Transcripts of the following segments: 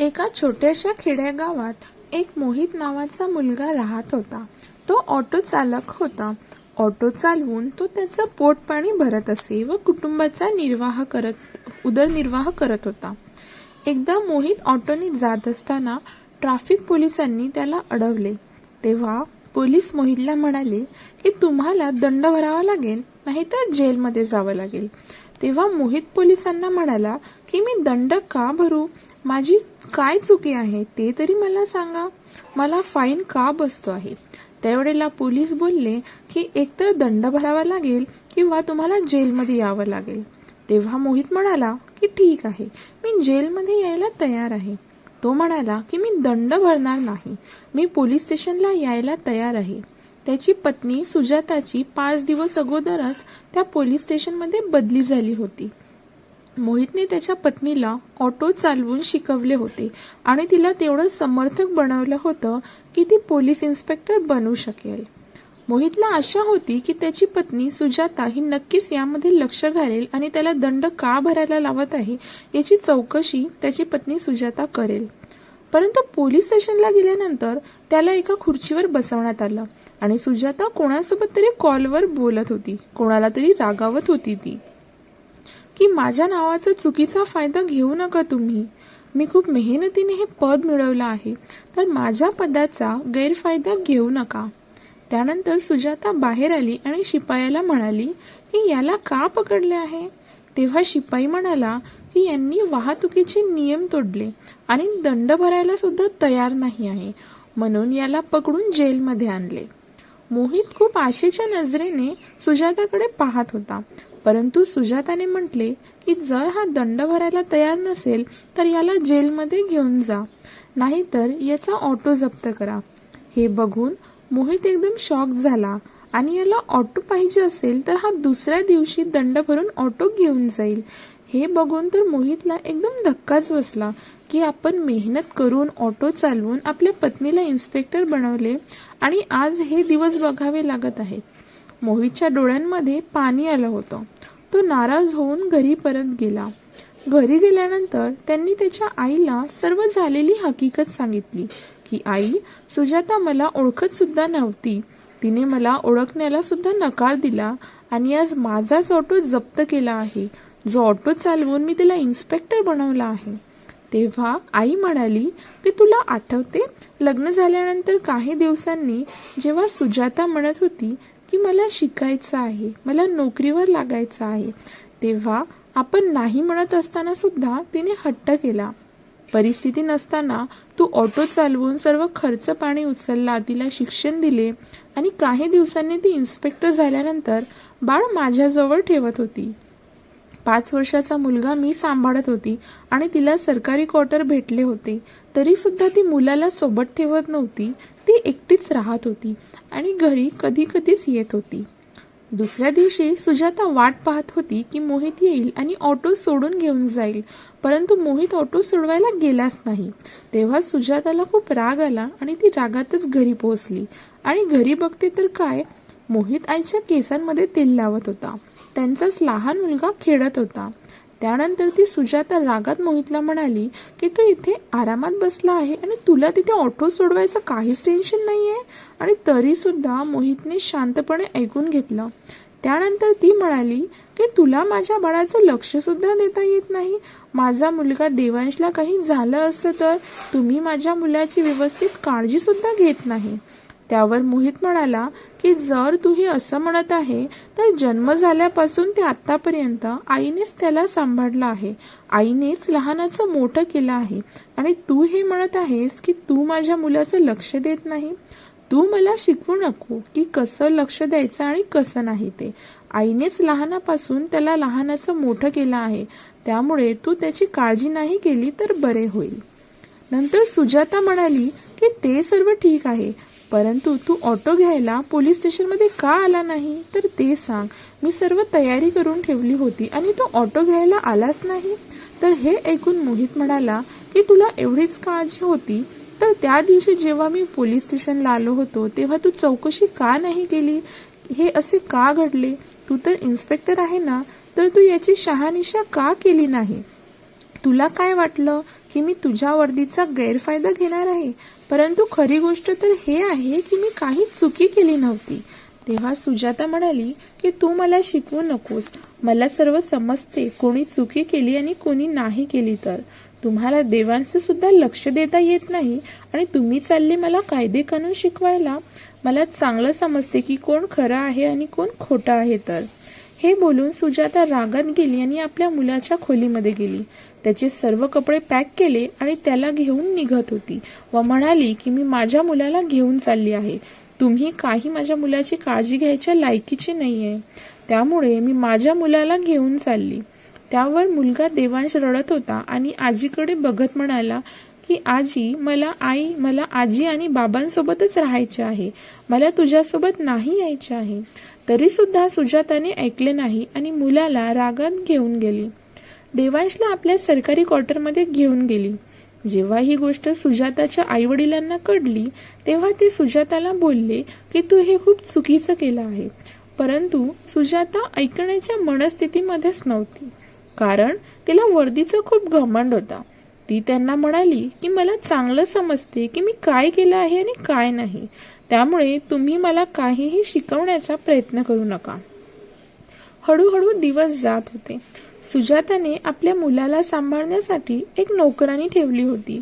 एका छोट्याशा खेड्यागावात एक मोहित नावाचा मुलगा राहत होता. तो ऑटो चालक होता. ऑटो चालवून तो त्याचं पोट पाणी भरत असे व कुटुंबाचा निर्वाह करत उदरनिर्वाह करत होता. एकदा मोहित ऑटोने जात असताना ट्रॅफिक पोलिसांनी त्याला अडवले. तेव्हा पोलीस मोहितला म्हणाले की तुम्हाला दंड भरावा लागेल नाहीतर जेलमध्ये जावं लागेल. तेव्हा मोहित पोलिसांना म्हणाला की मी दंड का भरू? माझी काय चुकी आहे ते तरी मला सांगा. मला फाईन का बसतो आहे? त्यावेळेला पोलीस बोलले की एकतर दंड भरावा लागेल किंवा तुम्हाला जेलमध्ये यावं लागेल. तेव्हा मोहित म्हणाला की ठीक आहे मी जेलमध्ये यायला तयार आहे. तो म्हणाला की मी दंड भरणार नाही मी पोलीस स्टेशनला यायला तयार आहे. त्याची पत्नी सुजाताची पाच दिवस अगोदरच त्या पोलीस स्टेशनमध्ये बदली झाली होती. मोहितने त्याच्या पत्नीला ऑटो चालवून शिकवले होते आणि तिला तेवढं समर्थक बनवलं होतं की ती पोलीस इन्स्पेक्टर बनू शकेल. मोहितला आशा होती की त्याची पत्नी सुजाता ही नक्कीच यामध्ये लक्ष घालेल आणि त्याला दंड का भरायला लावत आहे याची चौकशी त्याची पत्नी सुजाता करेल. परंतु पोलीस स्टेशनला गेल्यानंतर त्याला एका खुर्चीवर बसवण्यात आलं आणि सुजाता कोणासोबत तरी कॉलवर बोलत होती. कोणाला तरी रागावत होती ती. की माझ्या नावाचा चुकीचा फायदा घेऊ नका तुम्ही. मी खूप मेहनतीने हे पद मिळवलं आहे. तर माझ्या पदाचा गैरफायदा घेऊ नका. त्यानंतर सुजाता बाहेर आली आणि शिपायाला म्हणाली की याला का पकडले आहे? तेव्हा शिपाई म्हणाला की यांनी वाहतुकीचे नियम तोडले आणि दंड भरायला सुद्धा तयार नाही आहे. म्हणून याला पकडून जेलमध्ये आणले. मोहित खूप आशेच्या नजरेने सुजाताकडे पाहत होता. परंतु सुजाताने म्हटले की जर हा दंड भरायला तयार नसेल तर याला जेलमध्ये घेऊन जा. नाहीतर याचा ऑटो जप्त करा. हे बघून मोहित एकदम शॉक झाला आणि याला ऑटो पाहिजे असेल तर हा दुसऱ्या दिवशी दंड भरून ऑटो घेऊन जाईल. हे बघून तर मोहितला एकदम धक्काच बसला की आपण मेहनत करून ऑटो चालवून आपल्या पत्नीला इन्स्पेक्टर बनवले आणि आज हे दिवस बघावे लागत आहेत. मोहितच्या डोळ्यांमध्ये पाणी आलं होतं. तो नाराज होऊन घरी परत गेला. घरी गेल्यानंतर त्यांनी त्याच्या आईला सर्व झालेली हकीकत सांगितली की आई सुजाता मला ओळखत सुद्धा नव्हती. तिने मला ओळखण्याला सुद्धा नकार दिला आणि आज माझाच ऑटो जप्त केला आहे. जो ऑटो चालवून मी तिला इन्स्पेक्टर बनवला आहे. तेव्हा आई म्हणाली की तुला आठवते? लग्न झाल्यानंतर काही दिवसांनी जेव्हा सुजाता म्हणत होती की मला शिकायचं आहे मला नोकरीवर लागायचं आहे. तेव्हा आपण नाही म्हणत असताना सुद्धा तिने हट्ट केला. परिस्थिती नसताना तू ऑटो चालवून सर्व खर्च पाणी उचलला तिला शिक्षण दिले आणि काही दिवसांनी ती इन्स्पेक्टर झाल्यानंतर बाळ माझ्याजवळ ठेवत होती. पाच वर्षाचा मुलगा मी सांभाळत होती आणि तिला सरकारी क्वार्टर भेटले होते. तरी सुद्धा ती मुलाला सोबत ठेवत नव्हती. ती एकटीच राहत होती आणि घरी कधी कधीच येत होती. दुसऱ्या दिवशी सुजाता वाट पाहत होती की मोहित येईल आणि ऑटो सोडून घेऊन जाईल. परंतु मोहित ऑटो सोडवायला गेलाच नाही. तेव्हा सुजाताला खूप राग आला आणि ती रागातच घरी पोहोचली. आणि घरी बघते तर काय? मोहित आईच्या केसांमध्ये तेल लावत होता. त्यांचाच लहान मुलगा खेळत होता. त्यानंतर ती सुजाता रागात मोहितला म्हणाली की तू इथे आरामात बसला आहे आणि तुला तिथे ऑटो सोडवायचं काहीच टेन्शन आहे आणि तरी सुद्धा मोहितने शांतपणे ऐकून घेतलं. त्यानंतर ती म्हणाली की तुला माझ्या बाळाचं लक्ष सुद्धा देता येत नाही. माझा मुलगा देवांशला काही झालं असतं तर तुम्ही माझ्या मुलाची व्यवस्थित काळजी सुद्धा घेत नाही. त्यावर मोहित म्हणाला की जर तू हे असं म्हणत आहे तर जन्म झाल्यापासून ते आतापर्यंत आईनेच त्याला सांभाळलं आहे. आईनेच लहानाचं मोठं केलं आहे. आणि तू हे म्हणत आहेस की तू माझ्या मुलाचं लक्ष देत नाही? तू मला शिकवू नको की कसं लक्ष द्यायचं आणि कसं नाही ते. आईनेच लहानापासून त्याला लहानाचं मोठं केलं आहे. त्यामुळे तू त्याची काळजी नाही केली तर बरे होईल. नंतर सुजाता म्हणाली की ते सर्व ठीक आहे. परंतु तू ऑटो घ्यायला पोलीस स्टेशनमध्ये का आला नाही? तर ते सांग. मी सर्व तयारी करून ठेवली होती आणि तू ऑटो घ्यायला आलाच नाही? तर हे ऐकून मोहित म्हणाला की तुला एवढीच काळजी होती? तर त्या दिवशी जेव्हा मी पोलीस स्टेशनला आलो होतो तेव्हा तू चौकशी का नाही केली? हे असे का घडले? तू तर इन्स्पेक्टर आहे ना? तर तू याची शहानिशा का केली नाही? तुला काय वाटलं? की मी तुझ्या वर्दीचा गैरफायदा घेणार आहे. परंतु खरी गोष्ट तर हे आहे की मी काही चुकी केली नव्हती. तेव्हा सुजाता म्हणाली की तू मला शिकवू नकोस. मला सर्व समजते कोणी चुकी केली आणि कोणी नाही केली तर. तुम्हाला देवांचं सुद्धा लक्ष देता येत नाही आणि तुम्ही चालले मला कायदे कानून शिकवायला. मला चांगलं समजते की कोण खरं आहे आणि कोण खोटं आहे तर. हे बोलून सुजाता रागात गेली आणि आपल्या मुलाच्या खोलीमध्ये गेली. त्याचे सर्व कपडे पॅक केले आणि त्याला घेऊन निघत होती. व म्हणाली की मी माझ्या मुलाला घेऊन चालली आहे. तुम्ही काही माझ्या मुलाची काळजी घ्यायच्या लायकीची नाहीये. त्यामुळे मी माझ्या मुलाला घेऊन चालली. त्यावर मुलगा देवांश रडत होता आणि आजीकडे बघत म्हणाला की आजी मला आई मला आजी आणि बाबांसोबतच राहायचे आहे. मला तुझ्यासोबत नाही यायचे आहे. तरी सुद्धा सुजाताने ऐकले नाही आणि मुलाला रागात घेऊन गेली. देवांशला आपल्या सरकारी क्वार्टरमध्ये घेऊन गेली. जेव्हा ही गोष्ट सुजाताच्या आईवडिलांना कळली तेव्हा ते सुजाताला बोलले की तू हे खूप चुकीचं केलं आहे. परंतु सुजाता ऐकण्याच्या मनस्थितीमध्येच नव्हती. कारण तिला वर्दीचा खूप घमंड होता. ती त्यांना म्हणाली की मला चांगलं समजते की मी काय केलं आहे आणि काय नाही. त्यामुळे तुम्ही मला काहीही शिकवण्याचा प्रयत्न करू नका. हळूहळू दिवस जात होते. सुजाताने आपल्या मुलाला सांभाळण्यासाठी एक नोकरानी ठेवली होती.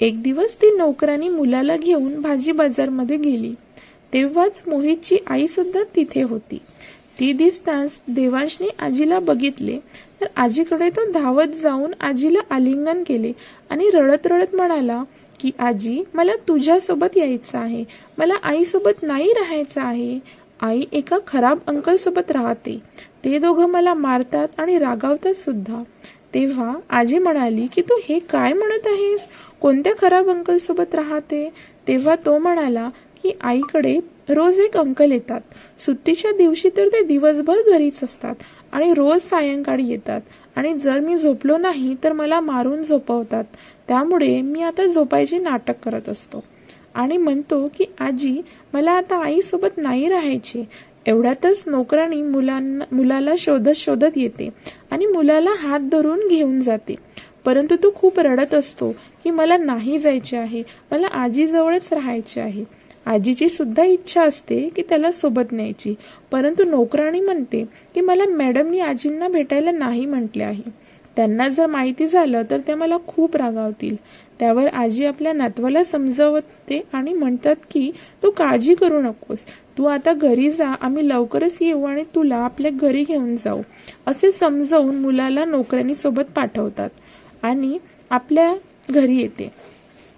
एक दिवस ती नोकरानी मुलाला घेऊन भाजी बाजारमध्ये गेली. तेव्हाच मोहितची आई सुद्धा तिथे होती. ती दिसताच देवांशने आजीला बघितले. तर आजीकडे तो धावत जाऊन आजीला आलिंगन केले आणि रडत रडत म्हणाला की आजी मला तुझ्यासोबत यायचं आहे. मला आईसोबत नाही राहायचं आहे. आई एका खराब अंकलसोबत राहते. ते दोघं मला मारतात आणि रागावतात सुद्धा. तेव्हा आजी म्हणाली की तू हे काय म्हणत आहेस? कोणत्या खराब अंकलसोबत राहते? तेव्हा तो म्हणाला की आईकडे रोज एक अंकल येतात. सुट्टीच्या दिवशी तर ते दिवसभर घरीच असतात आणि रोज सायंकाळी येतात. आणि जर मी झोपलो नाही तर मला मारून झोपवतात. त्यामुळे मी आता झोपायचे नाटक करत असतो. आणि म्हणतो की आजी मला आता आईसोबत नाही राहायचे. एवढ्यातच नोकराणी मुलांना मुलाला शोधत शोधत येते आणि मुलाला हात धरून घेऊन जाते. परंतु तो खूप रडत असतो की मला नाही जायचे आहे मला आजीजवळच राहायचे आहे. आजीची सुद्धा इच्छा असते की त्याला सोबत न्यायची परंतु नोकराणी म्हणते की मला मॅडमनी आजींना भेटायला नाही म्हटले आहे. त्यांना जर माहिती झालं तर त्या मला खूप रागावतील. त्यावर आजी आपल्या नातवाला समजवते आणि म्हणतात की तू काळजी करू नकोस. तू आता घरी जा आम्ही लवकरच येऊ आणि तुला आपल्या घरी घेऊन जाऊ असे समजवून मुलाला नोकऱ्यांनीसोबत पाठवतात आणि आपल्या घरी येते.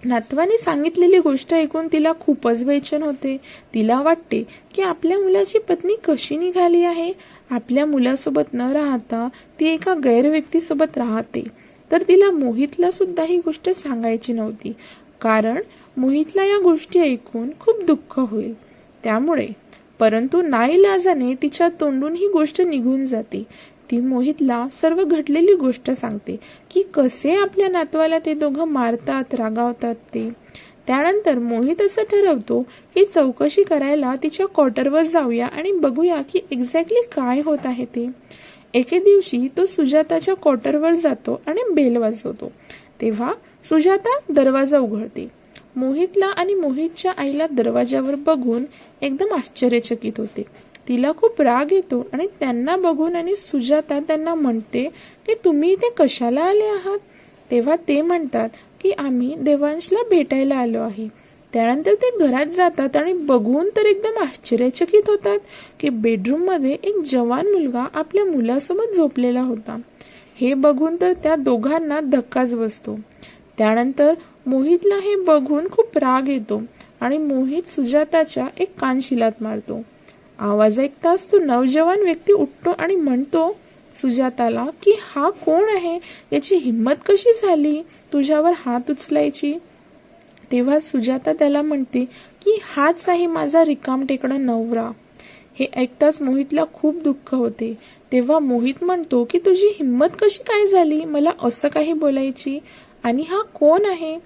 नातवाने सांगितलेली गोष्ट ऐकून तिला खूपच बेचैन होते. तिला वाटते की आपल्या मुलाची पत्नी कशी निघाली आहे? आपल्या मुलासोबत न राहता ती एका गैरव्यक्तीसोबत राहते. तर तिला मोहितला सुद्धा ही गोष्ट सांगायची नव्हती. कारण मोहितला या गोष्टी ऐकून खूप दुःख होईल. त्यामुळे. परंतु नाईलाजाने तिच्या तोंडून ही गोष्ट निघून जाते. ती मोहितला सर्व घडलेली गोष्ट सांगते की कसे आपल्या नातवाला ते दोघं मारतात रागावतात ते. त्यानंतर मोहित असं ठरवतो की चौकशी करायला तिच्या क्वार्टरवर जाऊया आणि बघूया की एक्झॅक्टली काय होत आहे ते. एके दिवशी तो सुजाताच्या क्वार्टरवर जातो आणि बेल वाजवतो. तेव्हा सुजाता दरवाजा उघडते. मोहितला आणि मोहितच्या आईला दरवाजावर बघून एकदम आश्चर्यचकित होते. तिला खूप राग येतो आणि त्यांना बघून आणि सुजाता त्यांना म्हणते की तुम्ही इथे कशाला आले आहात? तेव्हा ते म्हणतात की आम्ही देवांशला भेटायला आलो आहे. त्यानंतर ते घरात जातात आणि बघून तर एकदम आश्चर्यचकित होतात की बेडरूममध्ये एक जवान मुलगा आपल्या मुलासोबत झोपलेला होता. हे बघून तर त्या दोघांना धक्काच बसतो. त्यानंतर मोहितला हे बघून खूप राग येतो. आणि मोहित सुजाताच्या एक कानशिलात मारतो. आवाज ऐकताच तो नवजवान व्यक्ती उठतो आणि म्हणतो सुजाताला की हा कोण आहे? याची हिंमत कशी झाली? तुझ्यावर हात उचलायची. तेव्हा सुजाता त्याला म्हणते की हाच आहे माझा रिकाम टेकडा नवरा. हे ऐकताच मोहितला खूप दुःख होते. तेव्हा मोहित म्हणतो की तुझी हिंमत कशी काय झाली? मला असं काही बोलायची? आणि हा कोण आहे?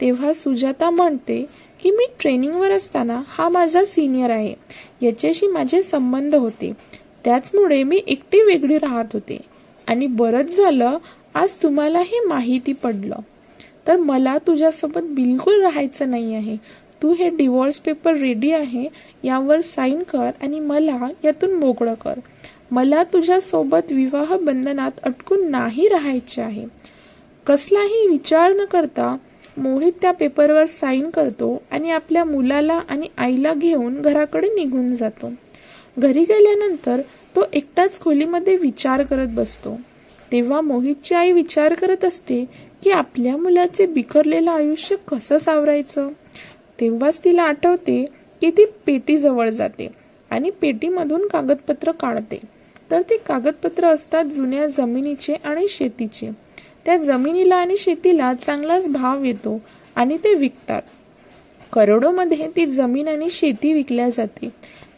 तेव्हा सुजाता म्हणते की मी ट्रेनिंगवर असताना हा माझा सिनियर आहे. याच्याशी माझे संबंध होते. त्याचमुळे मी एकटी वेगळी राहत होते. आणि बरंच झालं आज तुम्हाला हे माहिती पडलं. तर मला तुझ्यासोबत बिलकुल राहायचं नाही आहे. तू हे डिवोर्स पेपर रेडी आहे यावर साईन कर आणि मला यातून मोकळं कर. मला तुझ्यासोबत विवाह बंधनात अटकून नाही राहायचे आहे. कसलाही विचार न करता मोहित त्या पेपरवर साईन करतो आणि आपल्या मुलाला आणि आईला घेऊन घराकडे निघून जातो. घरी गेल्यानंतर तो एकटाच खोलीमध्ये विचार करत बसतो. तेव्हा मोहितची आई विचार करत असते की आपल्या मुलाचे बिखरलेलं आयुष्य कसं सावरायचं? तेव्हाच तिला आठवते की ती पेटीजवळ जाते आणि पेटीमधून कागदपत्र काढते. तर ते कागदपत्र असतात जुन्या जमिनीचे आणि शेतीचे. त्या जमिनीला आणि शेतीला चांगलाच भाव येतो आणि ते विकतात. करोडोमध्ये ती जमीन आणि शेती विकल्या जाते.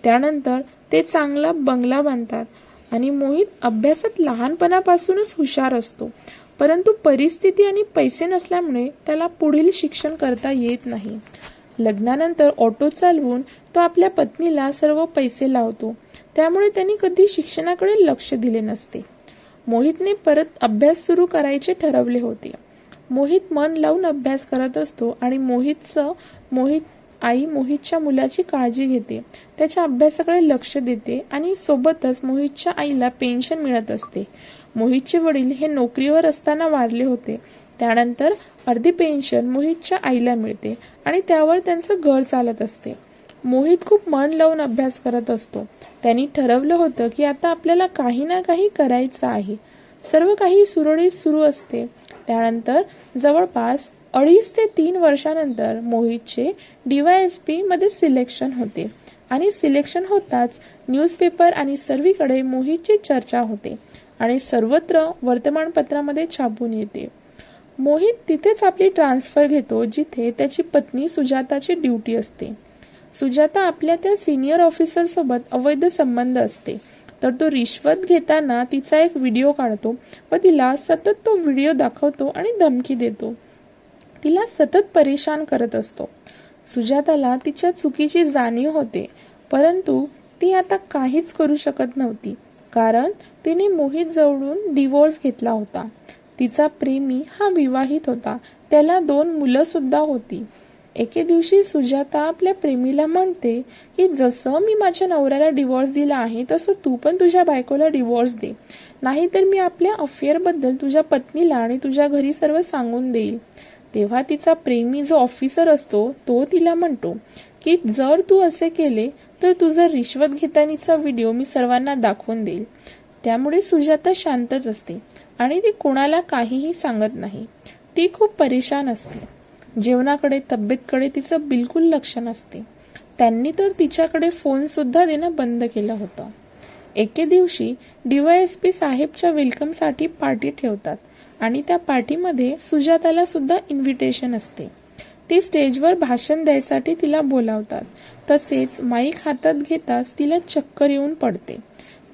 त्यानंतर ते चांगला बंगला बांधतात आणि मोहित अभ्यासात लहानपणापासूनच हुशार असतो. परंतु परिस्थिती आणि पैसे नसल्यामुळे त्याला पुढील शिक्षण करता येत नाही. लग्नानंतर ऑटो चालवून तो आपल्या पत्नीला सर्व पैसे लावतो. त्यामुळे त्यांनी कधी शिक्षणाकडे लक्ष दिले नसते. मोहितने परत अभ्यास सुरू करायचे ठरवले होते. मोहित मन लावून अभ्यास करत असतो आणि मोहितचं मोहित आई मोहितच्या मुलाची काळजी घेते. त्याच्या अभ्यासाकडे लक्ष देते आणि सोबतच मोहितच्या आईला पेन्शन मिळत असते. मोहितचे वडील हे नोकरीवर असताना वारले होते. त्यानंतर अर्धी पेन्शन मोहितच्या आईला मिळते आणि त्यावर त्यांचं घर चालत असते. मोहित खूप मन लावून अभ्यास करत असतो. त्यांनी ठरवलं होतं की आता आपल्याला काही ना काही करायचं आहे. सर्व काही सुरळीत सुरू असते. त्यानंतर जवळपास अडीच ते तीन वर्षानंतर मोहितचे डीवायएसपी मध्ये सिलेक्शन होते. आणि सिलेक्शन होताच न्यूजपेपर आणि सर्वीकडे मोहितची चर्चा होते. आणि सर्वत्र वर्तमानपत्रामध्ये छापून येते. मोहित तिथेच आपली ट्रान्सफर घेतो जिथे त्याची पत्नी सुजाताची ड्युटी असते. सुजाता आपल्या त्या सिनियर ऑफिसर सोबत अवैध संबंध असते. तर तो रिश्वत घेताना तिचा एक व्हिडिओ काढतो व तिला सतत तो व्हिडिओ दाखवतो आणि धमकी देतो. तिला सतत परेशान करत असतो. सुजाताला तिच्या चुकीची जाणीव होते परंतु ती आता काहीच करू शकत नव्हती कारण तिने मोहित जवळून डिवोर्स घेतला होता. तिचा प्रेमी हा विवाहित होता. त्याला दोन मुलं सुद्धा होती. एके दिवशी सुजाता आपल्या प्रेमीला म्हणते की जसं मी माझ्या नवऱ्याला डिवोर्स दिला आहे तसं तू पण तुझ्या बायकोला डिवोर्स दे. नाहीतर मी आपल्या अफेअरबद्दल तुझ्या पत्नीला आणि तुझ्या घरी सर्व सांगून देईल. तेव्हा तिचा प्रेमी जो ऑफिसर असतो तो तिला म्हणतो की जर तू असे केले तर तुझा रिश्वत घेतानीचा व्हिडिओ मी सर्वांना दाखवून देईल. त्यामुळे सुजाता शांतच असते आणि ती कोणाला काहीही सांगत नाही. ती खूप परेशान असते. जेवणाकडे तब्येतकडे तिचं बिलकुल लक्ष नसते. त्यांनी तर तिच्याकडे फोन सुद्धा देणं बंद केलं होतं. एके दिवशी डीवायएसपी साहेबच्या वेलकमसाठी पार्टी ठेवतात आणि त्या पार्टीमध्ये सुजाताला सुद्धा इन्व्हिटेशन असते. ती स्टेजवर भाषण द्यायसाठी तिला बोलावतात. तसेच माईक हातात घेताच तिला चक्कर येऊन पडते.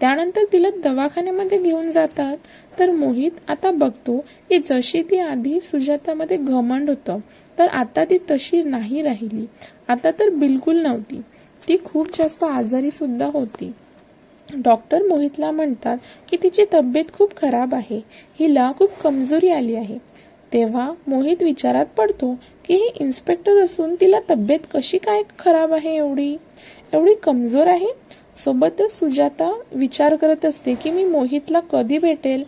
त्यानंतर तिला दवाखान्यामध्ये घेऊन जातात. तर मोहित आता बघतो की जशी ती आधी सुजातामध्ये घमंड होतं तर आता ती तशी नाही राहिली. आता तर बिलकुल नव्हती. ती खूप जास्त आजारी सुद्धा होती. डॉक्टर मोहितला म्हणतात की तिची तब्येत खूप खराब आहे. हिला खूप कमजोरी आली आहे. तेव्हा मोहित विचारात पडतो की ही इन्स्पेक्टर असून तिला तब्येत कशी काय खराब आहे एवढी? एवढी कमजोर आहे? सोबतच सुजाता विचार करत असते की मी मोहितला कधी भेटेल?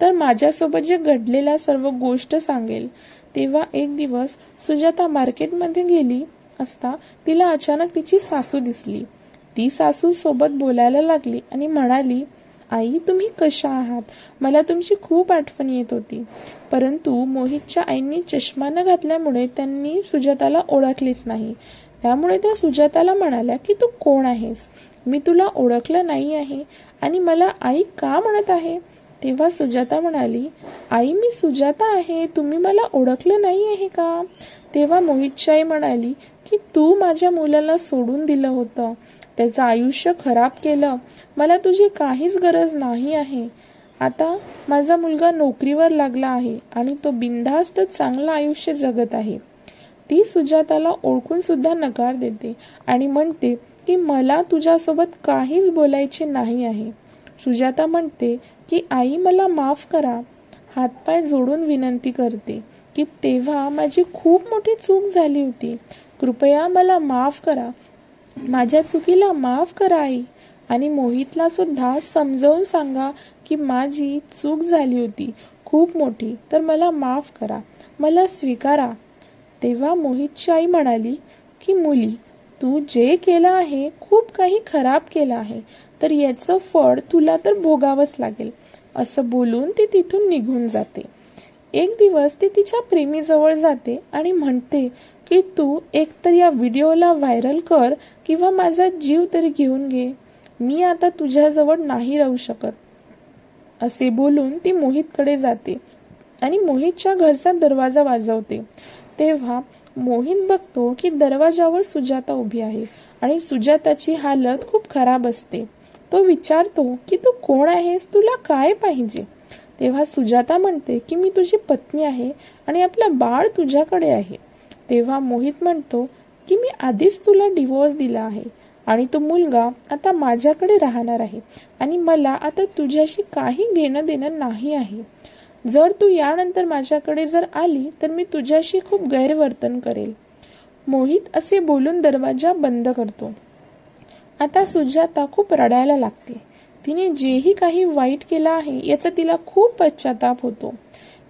तर माझ्यासोबत जे घडलेल्या सर्व गोष्ट सांगेल. तेव्हा एक दिवस सुजाता मार्केटमध्ये गेली असता तिला अचानक तिची सासू दिसली. ती सासू सोबत बोलायला लागली आणि म्हणाली आई तुम्ही कशा आहात? मला तुमची खूप आठवण येत होती. परंतु मोहितच्या आईंनी चष्मा न घातल्यामुळे त्यांनी सुजाताला ओळखलीच नाही. त्यामुळे त्या सुजाताला म्हणाल्या की तू कोण आहेस? मी तुला ओळखलं नाही आहे आणि मला आई का म्हणत आहे? तेव्हा सुजाता म्हणाली आई मी सुजाता आहे तुम्ही मला ओळखलं नाही आहे का? तेव्हा मोहितची आई म्हणाली की तू माझ्या मुलाला सोडून दिलं होतं. त्याचं आयुष्य खराब केलं. मला तुझी काहीच गरज नाही आहे. आता माझा मुलगा नोकरीवर लागला आहे आणि तो बिनधास्त चांगलं आयुष्य जगत आहे. ती सुजाताला ओळखून सुद्धा नकार देते आणि म्हणते की मला तुझ्यासोबत काहीच बोलायचे नाही आहे. सुजाता म्हणते की आई मला माफ करा. हातपाय जोडून विनंती करते की तेव्हा माझी खूप मोठी चूक झाली होती. कृपया मला माफ करा. माझ्या चुकीला माफ करा आई. आणि मोहितला सुद्धा समजावून सांगा की माझी चूक झाली होती. खूप मोठी. तर मला माफ करा. मला स्वीकारा. तेव्हा मोहितची आई म्हणाली की मुली तू जे केलं आहे खूप काही खराब केलं आहे. तर याचं फळ तुला तर भोगावंच लागेल. असं बोलून ती तिथून निघून जाते. एक दिवस ती तिच्या प्रेमीजवळ जाते आणि म्हणते की तू एकतर या व्हिडिओला व्हायरल कर किंवा माझा जीव तरी घेऊन घे. मी आता तुझ्याजवळ नाही राहू शकत. असे बोलून ती मोहितकडे जाते आणि मोहितच्या घरचा दरवाजा वाजवते. तेव्हा मोहित बघतो की दरवाजावर सुजाता उभी आहे आणि सुजाताची हालत खूप खराब असते. तो विचारतो की तू कोण आहेस? तुला काय पाहिजे? तेव्हा सुजाता म्हणते की मी तुझी पत्नी आहे आणि आपलं बाळ तुझ्याकडे आहे. तेव्हा मोहित म्हणतो की मी आधीच तुला डिवोर्स दिला आहे आणि तो मुलगा आता माझ्याकडे राहणार आहे आणि मला आता तुझ्याशी काही घेणं देणं नाही आहे. जर तू यानंतर माझ्याकडे जर आली तर मी तुझ्याशी खूप गैरवर्तन करेल. मोहित असे बोलून दरवाजा बंद करतो. आता सुजाता खूप रडायला लागते. तिने जेही काही वाईट केलं आहे याचा तिला खूप पश्चाताप होतो.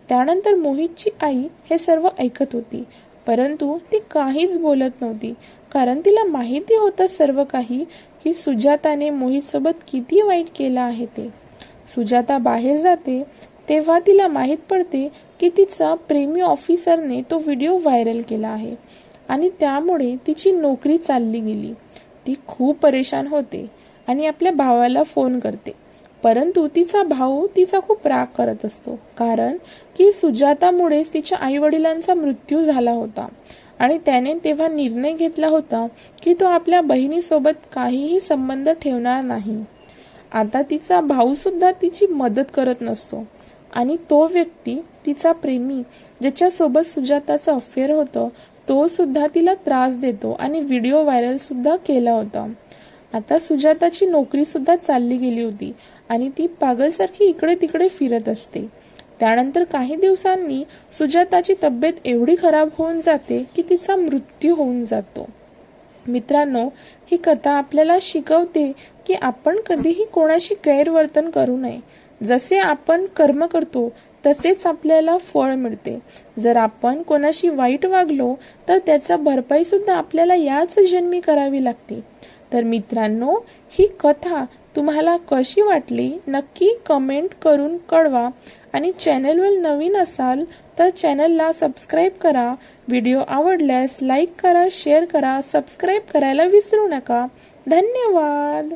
त्यानंतर मोहितची आई हे सर्व ऐकत होती. परंतु ती काहीच बोलत नव्हती. कारण तिला माहिती होतं सर्व काही की सुजाताने मोहितसोबत किती वाईट केलं आहे ते. सुजाता बाहेर जाते तेव्हा तिला माहीत पडते की तिचा प्रेमी ऑफिसरने तो व्हिडिओ व्हायरल केला आहे. आणि त्यामुळे तिची नोकरी चालली गेली. ती खूप परेशान होते आणि आपल्या भावाला फोन करते. परंतु तिचा भाऊ तिचा खूप राग करत असतो. कारण की सुजातामुळेच तिच्या आई वडिलांचा मृत्यू झाला होता. आणि त्याने तेव्हा निर्णय घेतला होता की तो आपल्या बहिणीसोबत काहीही संबंध ठेवणार नाही. आता तिचा भाऊ सुद्धा तिची मदत करत नसतो. आणि तो व्यक्ती तिचा प्रेमी ज्याच्यासोबत सुजाताचं अफेअर होतं तो सुद्धा तिला त्रास देतो आणि व्हिडिओ व्हायरल सुद्धा केला होता. आता सुजाताची नोकरी सुद्धा चालली गेली होती आणि ती पागलसारखी इकडे तिकडे फिरत असते. त्यानंतर काही दिवसांनी सुजाताची तब्येत एवढी खराब होऊन जाते की तिचा मृत्यू होऊन जातो. मित्रांनो ही कथा आपल्याला शिकवते की आपण कधीही कोणाशी गैरवर्तन करू नये. जसे आपण कर्म करतो तसेच आपल्याला फळ मिळते. जर आपण कोणाशी वाईट वागलो तर त्याचा भरपाई सुद्धा आपल्याला याच जन्मी करावी लागते. तर मित्रांनो ही कथा तुम्हाला कशी वाटली नक्की कमेंट करून कळवा. आणि चॅनलवर नवीन असाल तर चॅनलला सबस्क्राईब करा. व्हिडिओ आवडल्यास लाईक करा शेअर करा सबस्क्राईब करायला विसरू नका. धन्यवाद!